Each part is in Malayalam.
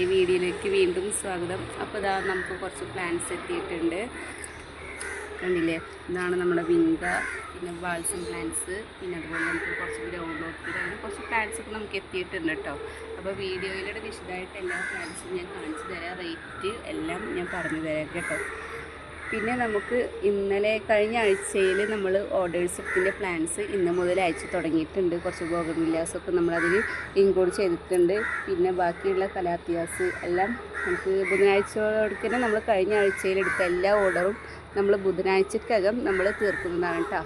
ഈ വീഡിയോയിലേക്ക് വീണ്ടും സ്വാഗതം. അപ്പോൾ ഇതാ നമുക്ക് കുറച്ച് പ്ലാന്റ്സ് എത്തിയിട്ടുണ്ട്. കണ്ടില്ലേ? ഇതാണ് നമ്മുടെ വിങ്ക പിന്നെ ബാൾസം പ്ലാന്റ്സ് പിന്നെ അതുപോലെ നമുക്ക് കുറച്ച് ഗ്രൗണ്ട് ഓർക്കിഡ് അങ്ങനെ കുറച്ച് പ്ലാന്റ്സ് ഒക്കെ നമുക്ക് എത്തിയിട്ടുണ്ട് കേട്ടോ. അപ്പോൾ വീഡിയോയിലൂടെ വിശദമായിട്ട് എല്ലാ പ്ലാന്റ്സും ഞാൻ കാണിച്ചു തരാം. റേറ്റ് എല്ലാം ഞാൻ പറഞ്ഞു തരാം കേട്ടോ. പിന്നെ നമുക്ക് ഇന്നലെ കഴിഞ്ഞ ആഴ്ചയിൽ നമ്മൾ ഓർഡേഴ്സ് എടുത്തിന്റെ പ്ലാൻസ് ഇന്ന് മുതൽ അയച്ചു തുടങ്ങിയിട്ടുണ്ട്. കുറച്ച് ബോഗമില്ലാസൊക്കെ നമ്മളതിൽ ഇൻക്ലൂഡ് ചെയ്തിട്ടുണ്ട്. പിന്നെ ബാക്കിയുള്ള കലാത്യാസ് എല്ലാം നമുക്ക് ബുധനാഴ്ചയോടൊക്കെ നമ്മൾ കഴിഞ്ഞ ആഴ്ചയിൽ എടുത്ത എല്ലാ ഓർഡറും നമ്മൾ ബുധനാഴ്ചക്കകം നമ്മൾ തീർക്കുന്നതാണ് കേട്ടോ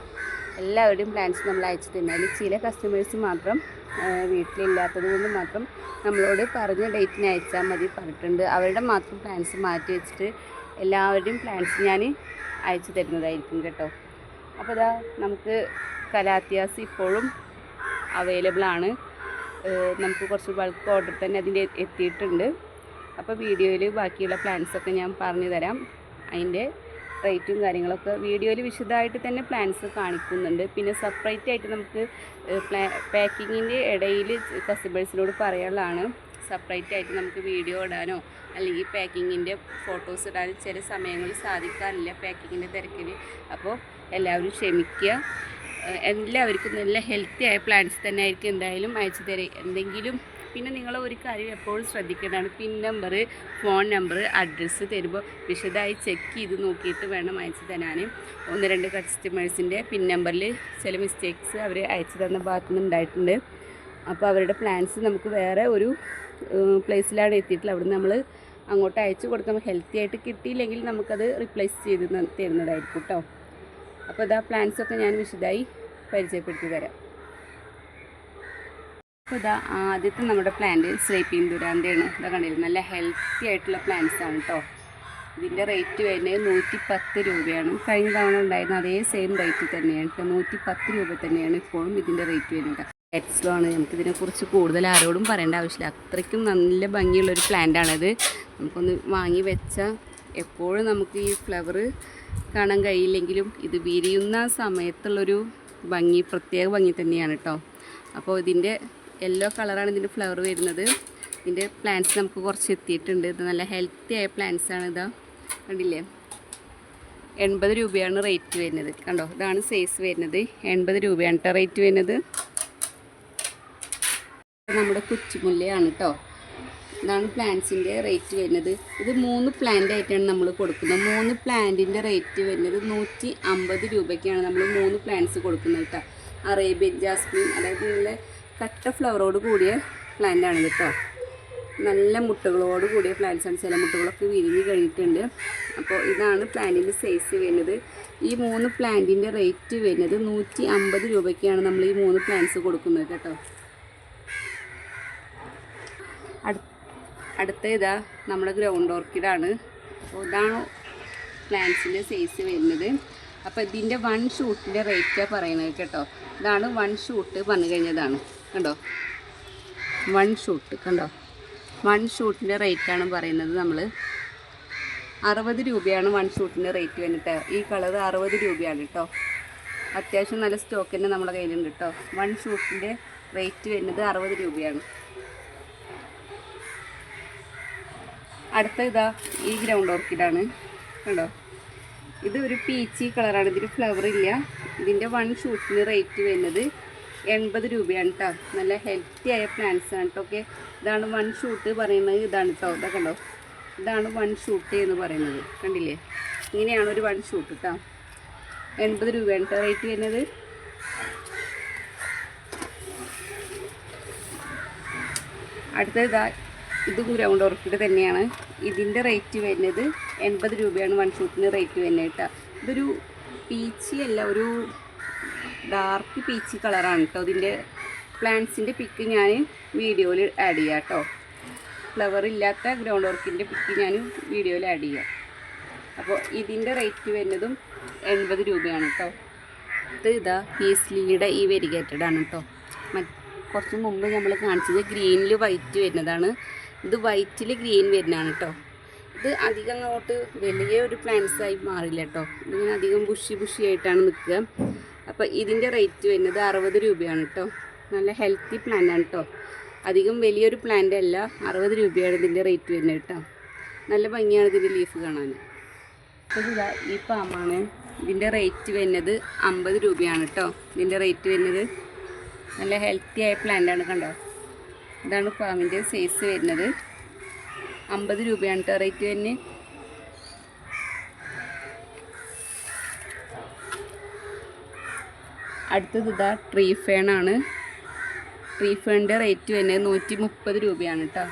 എല്ലാവരുടെയും പ്ലാൻസ് നമ്മൾ അയച്ചു തന്നെ അതിൽ ചില കസ്റ്റമേഴ്സ് മാത്രം വീട്ടിലില്ലാത്തത് കൊണ്ട് മാത്രം നമ്മളോട് പറഞ്ഞ ഡേറ്റിന് അയച്ചാൽ മതി പറഞ്ഞിട്ടുണ്ട്. അവരുടെ മാത്രം പ്ലാൻസ് മാറ്റി വെച്ചിട്ട് എല്ലാവരുടെയും പ്ലാൻസ് ഞാൻ അയച്ചു തരുന്നതായിരിക്കും കേട്ടോ. അപ്പോൾ ഇതാ നമുക്ക് കലാത്യാസ് ഇപ്പോഴും അവൈലബിൾ ആണ്. നമുക്ക് കുറച്ച് ബൾക്ക് ഓർഡർ തന്നെ അതിന്റെ എത്തിയിട്ടുണ്ട്. അപ്പോൾ വീഡിയോയിൽ ബാക്കിയുള്ള പ്ലാൻസ് ഒക്കെ ഞാൻ പറഞ്ഞു തരാം. അതിന്റെ റേറ്റും കാര്യങ്ങളൊക്കെ വീഡിയോയിൽ വിശദമായിട്ട് തന്നെ പ്ലാൻസ് കാണിക്കുന്നുണ്ട്. പിന്നെ സെപ്പറേറ്റ് ആയിട്ട് നമുക്ക് പാക്കിങ്ങിന്റെ ഇടയിൽ കസ്റ്റമേഴ്സിനോട് പറയാനുള്ളതാണ്. സെപ്പറേറ്റ് ആയിട്ട് നമുക്ക് വീഡിയോ ഇടാനോ അല്ലെങ്കിൽ പാക്കിങ്ങിന്റെ ഫോട്ടോസ് ഇടാനും ചില സമയങ്ങളിൽ സാധിക്കാറില്ല പാക്കിങ്ങിന്റെ തിരക്കിൽ അപ്പോൾ എല്ലാവരും ക്ഷമിക്കുക. എല്ലാവർക്കും നല്ല ഹെൽത്തി ആയ പ്ലാന്റ്സ് തന്നെ ആയിരിക്കും എന്തായാലും അയച്ചു തരും. എന്തെങ്കിലും പിന്നെ നിങ്ങൾ ഒരു കാര്യം എപ്പോഴും ശ്രദ്ധിക്കേണ്ടതാണ്. Pin number phone number address തരുമ്പോൾ വിശദമായി ചെക്ക് ചെയ്ത് നോക്കിയിട്ട് വേണം അയച്ചു തരാൻ ഒന്ന് രണ്ട് കസ്റ്റമേഴ്സിന്റെ പിൻ നമ്പറിൽ ചില മിസ്റ്റേക്സ് അവർ അയച്ചു തന്ന ഭാഗത്തുനിന്ന് ഉണ്ടായിട്ടുണ്ട്. അപ്പോൾ അവരുടെ പ്ലാൻസ് നമുക്ക് വേറെ ഒരു പ്ലേസിലാണ് എത്തിയിട്ടുള്ളത്. അവിടെ നമ്മൾ അങ്ങോട്ട് അയച്ചു കൊടുക്കുമ്പോൾ ഹെൽത്തി ആയിട്ട് കിട്ടിയില്ലെങ്കിൽ നമുക്കത് റിപ്ലേസ് ചെയ്ത് തരുന്നതായിരിക്കും കേട്ടോ അപ്പോൾ ഇതാ പ്ലാൻസൊക്കെ ഞാൻ വിശദമായി പരിചയപ്പെടുത്തി തരാം. അപ്പോൾ ഇതാ ആദ്യത്തെ നമ്മുടെ പ്ലാന്റ് സ്ലൈപ്പിൻ ദുരാന്തയാണ്. ഇതാ കണ്ടിരുന്നത് നല്ല ഹെൽത്തി ആയിട്ടുള്ള പ്ലാന്റ്സ് ആണ് കേട്ടോ ഇതിന്റെ റേറ്റ് വരുന്നത് നൂറ്റി പത്ത് രൂപയാണ്. കഴിഞ്ഞ തവണ ഉണ്ടായിരുന്ന അതേ സെയിം റേറ്റ് തന്നെയാണ് നൂറ്റി പത്ത് രൂപ തന്നെയാണ് ഇപ്പോഴും ഇതിന്റെ റേറ്റ് വരുന്നത്. എക്സ്ലോ ആണ് നമുക്കിതിനെ ഇതിനെക്കുറിച്ച് കൂടുതൽ ആരോടും പറയേണ്ട ആവശ്യമില്ല. അത്രയ്ക്കും നല്ല ഭംഗിയുള്ളൊരു പ്ലാന്റാണിത്. നമുക്കൊന്ന് വാങ്ങി വെച്ചാൽ എപ്പോഴും നമുക്ക് ഈ ഫ്ലവർ കാണാൻ കഴിയില്ലെങ്കിലും ഇത് വിരിയുന്ന സമയത്തുള്ളൊരു ഭംഗി പ്രത്യേക ഭംഗി തന്നെയാണ് കേട്ടോ അപ്പോൾ ഇതിന്റെ യെല്ലോ കളറാണ് ഇതിന്റെ ഫ്ലവർ വരുന്നത്. ഇതിന്റെ പ്ലാന്റ്സ് നമുക്ക് കുറച്ച് എത്തിയിട്ടുണ്ട്. ഇത് നല്ല ഹെൽത്തി ആയ പ്ലാന്റ്സ് ആണ് ഇതാ. കണ്ടില്ലേ? എൺപത് രൂപയാണ് റേറ്റ് വരുന്നത്. കണ്ടോ? ഇതാണ് സൈസ് വരുന്നത്. എൺപത് രൂപയാണ് കേട്ടോ റേറ്റ് വരുന്നത്. നമ്മുടെ കുച്ചുമുല്ലയാണ് കേട്ടോ ഇതാണ് പ്ലാന്റ്സിന്റെ റേറ്റ് വരുന്നത്. ഇത് മൂന്ന് പ്ലാന്റ് ആയിട്ടാണ് നമ്മൾ കൊടുക്കുന്നത്. മൂന്ന് പ്ലാന്റിന്റെ റേറ്റ് വരുന്നത് നൂറ്റി അമ്പത് രൂപയ്ക്കാണ് നമ്മൾ മൂന്ന് പ്ലാന്റ്സ് കൊടുക്കുന്നത് കേട്ടോ. അറേബ്യൻ ജാസ്മിൻ അതായത് നല്ല കട്ട ഫ്ലവറോട് കൂടിയ പ്ലാന്റ് ആണ് കേട്ടോ. നല്ല മുട്ടകളോട് കൂടിയ പ്ലാന്റ്സ് ആണ്. ചില മുട്ടകളൊക്കെ വിരിഞ്ഞ് കഴിഞ്ഞിട്ടുണ്ട്. അപ്പോൾ ഇതാണ് പ്ലാന്റിന്റെ സൈസ് വരുന്നത്. ഈ മൂന്ന് പ്ലാന്റിന്റെ റേറ്റ് വരുന്നത് നൂറ്റി അമ്പത് രൂപയ്ക്കാണ് നമ്മൾ ഈ മൂന്ന് പ്ലാന്റ്സ് കൊടുക്കുന്നത് കേട്ടോ. അടുത്ത ഇതാ നമ്മുടെ ഗ്രൗണ്ട് ഓർക്കിഡാണ് അപ്പോൾ ഇതാണ് പ്ലാന്റ്സിന്റെ സൈസ് വരുന്നത്. അപ്പോൾ ഇതിന്റെ വൺ ഷൂട്ടിന്റെ റേറ്റാണ് പറയുന്നത് കേട്ടോ. ഇതാണ് വൺ ഷൂട്ട് വന്നു കഴിഞ്ഞതാണ്. കണ്ടോ? വൺ ഷൂട്ട് കണ്ടോ? വൺ ഷൂട്ടിന്റെ റേറ്റാണ് പറയുന്നത് നമ്മൾ അറുപത് രൂപയാണ് വൺ ഷൂട്ടിന്റെ റേറ്റ് വന്നിട്ട്. ഈ കളർ അറുപത് രൂപയാണ് കേട്ടോ. അത്യാവശ്യം നല്ല സ്റ്റോക്ക് തന്നെ നമ്മുടെ കയ്യിലുണ്ട് കേട്ടോ. വൺ ഷൂട്ടിന്റെ റേറ്റ് വരുന്നത് അറുപത് രൂപയാണ്. അടുത്ത ഇതാ ഈ ഗ്രൗണ്ട് ഓർക്കിഡാണ് കണ്ടോ? ഇത് ഒരു പീച്ചി കളറാണ് ഇതിൽ ഫ്ലവർ ഇല്ല. ഇതിന്റെ വൺ ഷൂട്ടിന് റേറ്റ് വരുന്നത് എൺപത് രൂപയാണ് കേട്ടോ നല്ല ഹെൽത്തി ആയ പ്ലാന്റ്സ് ആണ് കേട്ടോ ഓക്കെ ഇതാണ് വൺ ഷൂട്ട് പറയുന്നത് ഇതാണ് കേട്ടോ ഇതാ കണ്ടോ? ഇതാണ് വൺ ഷൂട്ട് എന്ന് പറയുന്നത്. കണ്ടില്ലേ? ഇങ്ങനെയാണ് ഒരു വൺ ഷൂട്ട് കേട്ടോ എൺപത് രൂപയാണ് കേട്ടോ റേറ്റ് വരുന്നത്. അടുത്തത് ഇതാ ഇതും ഗ്രൗണ്ട് ഓർക്കിഡ് തന്നെയാണ്. ഇതിന്റെ റേറ്റ് വരുന്നത് എൺപത് രൂപയാണ് വൺ ഷൂട്ടിന് റേറ്റ് വരുന്നത് കേട്ടോ. ഇതൊരു പീച്ചി അല്ല ഒരു ഡാർക്ക് പീച്ചി കളറാണ് കേട്ടോ. ഇതിന്റെ പ്ലാന്റ്സിന്റെ പിക്ക് ഞാൻ വീഡിയോയിൽ ആഡ് ചെയ്യാം കേട്ടോ. ഫ്ലവർ ഇല്ലാത്ത ഗ്രൗണ്ട് ഓർക്കിഡിന്റെ പിക്ക് ഞാൻ വീഡിയോയിൽ ആഡ് ചെയ്യാം. അപ്പോൾ ഇതിന്റെ റേറ്റ് വരുന്നതും എൺപത് രൂപയാണ് കേട്ടോ. ഇത് ഇതാ പീസ്ലിയുടെ ഈ വെരിഗേറ്റഡ് ആണ് കേട്ടോ. കുറച്ച് മുമ്പ് നമ്മൾ കാണിച്ചത് ഗ്രീനിൽ വൈറ്റ് വരുന്നതാണ്. ഇത് വൈറ്റിൽ ഗ്രീൻ വരുന്നതാണ് കേട്ടോ ഇത് അധികം അങ്ങോട്ട് വലിയ ഒരു പ്ലാന്റ്സ് ആയി മാറില്ല കേട്ടോ ഇതിങ്ങനെ അധികം ബുഷി ബുഷി ആയിട്ടാണ് നിൽക്കുക. അപ്പോൾ ഇതിന്റെ റേറ്റ് വരുന്നത് അറുപത് രൂപയാണ് കേട്ടോ നല്ല ഹെൽത്തി പ്ലാന്റ് ആണ് കേട്ടോ അധികം വലിയൊരു പ്ലാന്റ് അല്ല അറുപത് രൂപയാണ് ഇതിന്റെ റേറ്റ് വരുന്നത് കേട്ടോ നല്ല ഭംഗിയാണ് ഇതിന്റെ ലീഫ് കാണാൻ. ഈ പാമ്പാണ് ഇതിന്റെ റേറ്റ് വരുന്നത് അമ്പത് രൂപയാണ് കേട്ടോ ഇതിന്റെ റേറ്റ് വരുന്നത് നല്ല ഹെൽത്തി ആയ പ്ലാന്റാണ് കണ്ടോ. ഇതാണ് പാമ്പിന്റെ സൈസ് വരുന്നത്. അമ്പത് രൂപയാണ് റേറ്റ് തന്നെ അടുത്തത് ഇതാ ട്രീ ഫേണാണ് ട്രീ ഫേണിന്റെ റേറ്റ് വരുന്നത് നൂറ്റി മുപ്പത് രൂപയാണ് കേട്ടോ.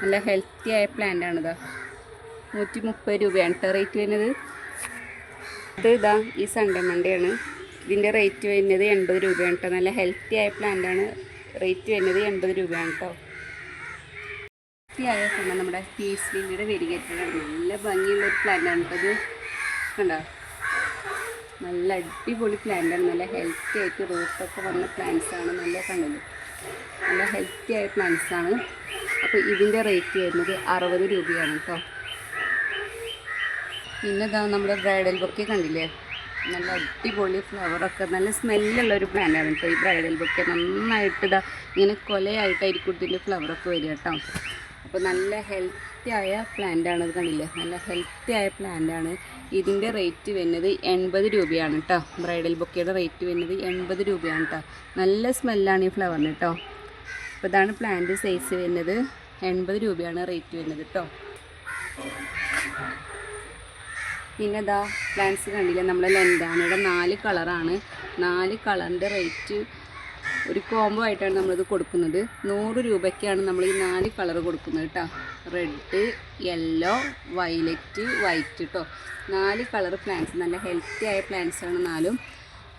നല്ല ഹെൽത്തി ആയ പ്ലാന്റ് ഇതാ. നൂറ്റി മുപ്പത് രൂപയാണ് കേട്ടോ റേറ്റ് വരുന്നത്. ഇത് ഇതാ ഈ സൺഡേ മണ്ടയാണ് ഇതിന്റെ റേറ്റ് വരുന്നത് എൺപത് രൂപയാണ് കേട്ടോ. നല്ല ഹെൽത്തി ആയ പ്ലാന്റ് ആണ്. റേറ്റ് വരുന്നത് എൺപത് രൂപയാണ് കേട്ടോ. വൃത്തിയായ കണ്ട നമ്മുടെ പീസ് ലില്ലിയുടെ വെരികേറ്റഡാണ് നല്ല ഭംഗിയുള്ള ഒരു പ്ലാന്റ് ആണ് കേട്ടോ ഇത്. കണ്ടോ? നല്ല അടിപൊളി പ്ലാന്റാണ് നല്ല ഹെൽത്തി ആയിട്ട് റൂട്ടൊക്കെ വന്ന പ്ലാന്റ്സ് ആണ്. നല്ല കണ്ടത് നല്ല ഹെൽത്തി ആയ പ്ലാന്റ്സ് ആണ്. അപ്പോൾ ഇതിന്റെ റേറ്റ് വരുന്നത് അറുപത് രൂപയാണ് കേട്ടോ. പിന്നെ ഇതാ നമ്മുടെ ബ്രൈഡൽ ബൊക്കെ കണ്ടില്ലേ? നല്ല അടിപൊളി ഫ്ലവറൊക്കെ നല്ല സ്മെല്ലുള്ള ഒരു പ്ലാന്റാണ് കേട്ടോ ഈ ബ്രൈഡൽ ബൊക്കെ നന്നായിട്ട് ഇതാ ഇങ്ങനെ കൊലയായിട്ടായിരിക്കും ഇതിന്റെ ഫ്ലവറൊക്കെ വരിക കേട്ടോ അപ്പോൾ നല്ല ഹെൽത്തി ആയ പ്ലാന്റാണ് ഇത് കണ്ടില്ലേ? നല്ല ഹെൽത്തി ആയ പ്ലാന്റാണ് ഇതിന്റെ റേറ്റ് വരുന്നത് എൺപത് രൂപയാണ് കേട്ടോ ബ്രൈഡൽ ബൊക്കയുടെ റേറ്റ് വരുന്നത് എൺപത് രൂപയാണ് കേട്ടോ നല്ല സ്മെല്ലാണ് ഈ ഫ്ലവറിന് കേട്ടോ അപ്പോൾ ഇതാണ് പ്ലാന്റ് സൈസ് വരുന്നത്. എൺപത് രൂപയാണ് റേറ്റ് വരുന്നത് കേട്ടോ പിന്നെ ഇതാ പ്ലാന്റ്സ് കണ്ടില്ലേ നമ്മളെ ലെൻഡാനയുടെ നാല് കളറാണ്. നാല് കളറിന്റെ റേറ്റ് ഒരു കോംബോ ആയിട്ടാണ് നമ്മളിത് കൊടുക്കുന്നത്. നൂറ് രൂപയ്ക്കാണ് നമ്മൾ ഈ നാല് കളർ കൊടുക്കുന്നത് കേട്ടോ റെഡ് യെല്ലോ വയലറ്റ് വൈറ്റ് കേട്ടോ നാല് കളർ പ്ലാന്റ്സ് നല്ല ഹെൽത്തി ആയ പ്ലാന്റ്സ് ആണ് നാലും.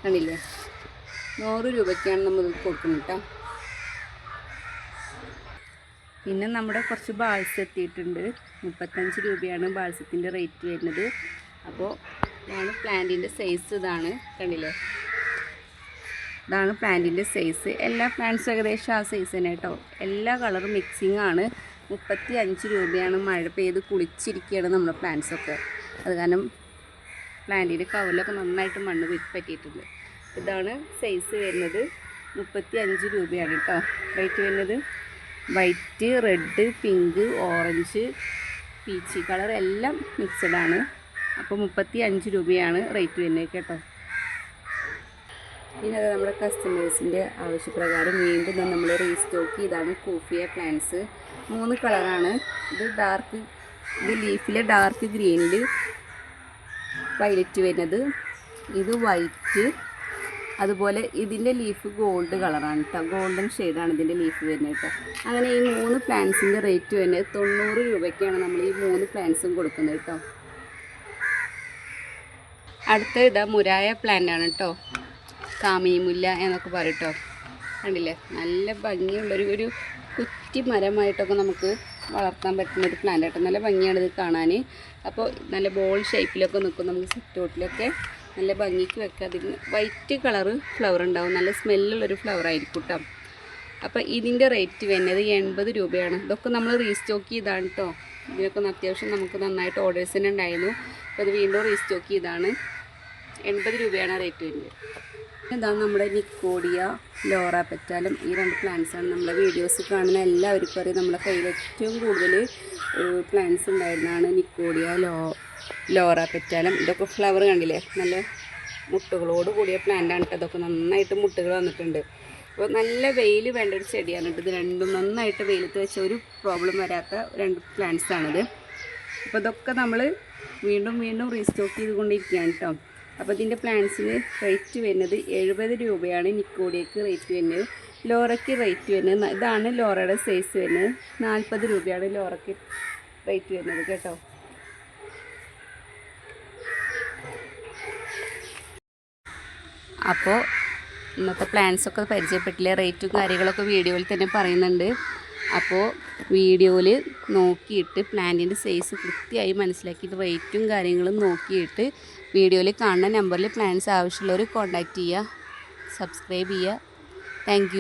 കണ്ടില്ലേ? നൂറ് രൂപയ്ക്കാണ് നമ്മൾ കൊടുക്കുന്നത് കേട്ടോ പിന്നെ നമ്മുടെ കുറച്ച് ബാൾസ് എത്തിയിട്ടുണ്ട്. മുപ്പത്തഞ്ച് രൂപയാണ് ബാൾസത്തിന്റെ റേറ്റ് വരുന്നത്. അപ്പോൾ ഇതാണ് പ്ലാന്റിന്റെ സൈസ് ഇതാണ്. കണ്ടില്ലേ? ഇതാണ് പ്ലാന്റിന്റെ സൈസ് എല്ലാ പ്ലാന്റ്സും ഏകദേശം ആ സൈസ് തന്നെ കേട്ടോ. എല്ലാ കളറും മിക്സിങ് ആണ്. മുപ്പത്തി അഞ്ച് രൂപയാണ് മഴ പെയ്ത് കുളിച്ചിരിക്കുകയാണ് നമ്മുടെ പ്ലാന്റ്സൊക്കെ അത് കാരണം പ്ലാന്റിന്റെ കവറിലൊക്കെ നന്നായിട്ട് മണ്ണ് പറ്റിയിട്ടുണ്ട്. ഇതാണ് സൈസ് വരുന്നത്. മുപ്പത്തി അഞ്ച് രൂപയാണ് കേട്ടോ. റേറ്റ് വരുന്നത്. White red pink orange peach colour എല്ലാം മിക്സഡാണ് അപ്പോൾ മുപ്പത്തി അഞ്ച് രൂപയാണ് റേറ്റ് വരുന്നത് കേട്ടോ. പിന്നെ അത് നമ്മുടെ കസ്റ്റമേഴ്സിന്റെ ആവശ്യപ്രകാരം വീണ്ടും നമ്മൾ റീസ്റ്റോക്ക് ചെയ്താണ് കൂഫിയ പ്ലാന്റ്സ് മൂന്ന് കളറാണ് ഇത് ഡാർക്ക് ഇത് ലീഫിലെ ഡാർക്ക് ഗ്രീനിൽ വയലറ്റ് വരുന്നത്. ഇത് വൈറ്റ് അതുപോലെ ഇതിന്റെ ലീഫ് ഗോൾഡ് കളറാണ് കേട്ടോ ഗോൾഡൻ ഷെയ്ഡാണ് ഇതിന്റെ ലീഫ് വരുന്നത് കേട്ടോ അങ്ങനെ ഈ മൂന്ന് പ്ലാന്റ്സിന്റെ റേറ്റ് വരുന്നത് തൊണ്ണൂറ് രൂപയ്ക്കാണ് നമ്മൾ ഈ മൂന്ന് പ്ലാന്റ്സും കൊടുക്കുന്നത് കേട്ടോ അടുത്ത ഇതാ മുരായ പ്ലാന്റ് ആണ് കേട്ടോ കാമിമുല്ല എന്നൊക്കെ പറയും കേട്ടോ കണ്ടില്ലേ? നല്ല ഭംഗിയുള്ളൊരു ഒരു കുറ്റി മരമായിട്ടൊക്കെ നമുക്ക് വളർത്താൻ പറ്റുന്ന ഒരു പ്ലാന്റ് ആട്ടോ. നല്ല ഭംഗിയാണ് ഇത് കാണാൻ. അപ്പോൾ നല്ല ബോൾ ഷേപ്പിലൊക്കെ നിൽക്കും നമുക്ക് സിറ്റൗട്ടിലൊക്കെ നല്ല ഭംഗിക്ക് വെക്കാം. അതിന് വൈറ്റ് കളറ് ഫ്ലവർ ഉണ്ടാവും. നല്ല സ്മെല്ലുള്ളൊരു ഫ്ലവർ ആയിരിക്കും കേട്ടോ അപ്പോൾ ഇതിന്റെ റേറ്റ് വരുന്നത് എൺപത് രൂപയാണ്. ഇതൊക്കെ നമ്മൾ റീസ്റ്റോക്ക് ചെയ്താണ് കേട്ടോ ഇതിനൊക്കെ അത്യാവശ്യം നമുക്ക് നന്നായിട്ട് ഓർഡേഴ്സ് തന്നെ ഉണ്ടായിരുന്നു. അപ്പോൾ ഇത് വീണ്ടും റീസ്റ്റോക്ക് ചെയ്താണ്. എൺപത് രൂപയാണ് റേറ്റ് വരുന്നത്. ഇതാണ് നമ്മുടെ നിക്കോഡിയ ലോറ പെറ്റാലും. ഈ രണ്ട് പ്ലാന്റ്സാണ് നമ്മളെ വീഡിയോസ് കാണുന്ന എല്ലാവർക്കും അറിയാം. നമ്മളെ കയ്യിൽ ഏറ്റവും കൂടുതൽ പ്ലാന്റ്സ് ഉണ്ടായിരുന്നതാണ് നിക്കോഡിയ ലോ ലോറ പെറ്റാലും. ഇതൊക്കെ ഫ്ലവർ കണ്ടില്ലേ? നല്ല മുട്ടുകളോട് കൂടിയ പ്ലാന്റാണ് കേട്ടോ. ഇതൊക്കെ നന്നായിട്ട് മുട്ടുകൾ വന്നിട്ടുണ്ട്. അപ്പോൾ നല്ല വെയിൽ വേണ്ട ഒരു ചെടിയാണ് ഇത് രണ്ടും നന്നായിട്ട് വെയിലത്ത് വെച്ച ഒരു പ്രോബ്ലം വരാത്ത രണ്ട് പ്ലാന്റ്സ് ആണിത്. അപ്പോൾ ഇതൊക്കെ നമ്മൾ വീണ്ടും വീണ്ടും റീസ്റ്റോക്ക് ചെയ്തുകൊണ്ടിരിക്കുകയാണ് കേട്ടോ. അപ്പോൾ ഇതിന്റെ പ്ലാന്റ്സിന് റേറ്റ് വരുന്നത് എഴുപത് രൂപയാണ് നിക്കോഡിയക്ക് റേറ്റ് വരുന്നത്. ലോറയ്ക്ക് റേറ്റ് വരുന്നത് ഇതാണ് ലോറയുടെ സൈസ് വരുന്നത്. നാൽപ്പത് രൂപയാണ് ലോറയ്ക്ക് റേറ്റ് വരുന്നത് കേട്ടോ. അപ്പോൾ ഇന്നത്തെ പ്ലാന്റ്സൊക്കെ പരിചയപ്പെട്ടില്ല? പരിചയപ്പെട്ടില്ലേ റേറ്റും കാര്യങ്ങളൊക്കെ വീഡിയോയിൽ തന്നെ പറയുന്നുണ്ട്. അപ്പോൾ വീഡിയോയിൽ നോക്കിയിട്ട് പ്ലാന്റിന്റെ സൈസ് കൃത്യമായി മനസ്സിലാക്കിയിട്ട് റേറ്റും കാര്യങ്ങളും നോക്കിയിട്ട് വീഡിയോയിൽ കാണുന്ന നമ്പറിൽ പ്ലാൻസ് ആവശ്യമുള്ളവർ കോൺടാക്റ്റ് ചെയ്യുക സബ്സ്ക്രൈബ് ചെയ്യുക. താങ്ക്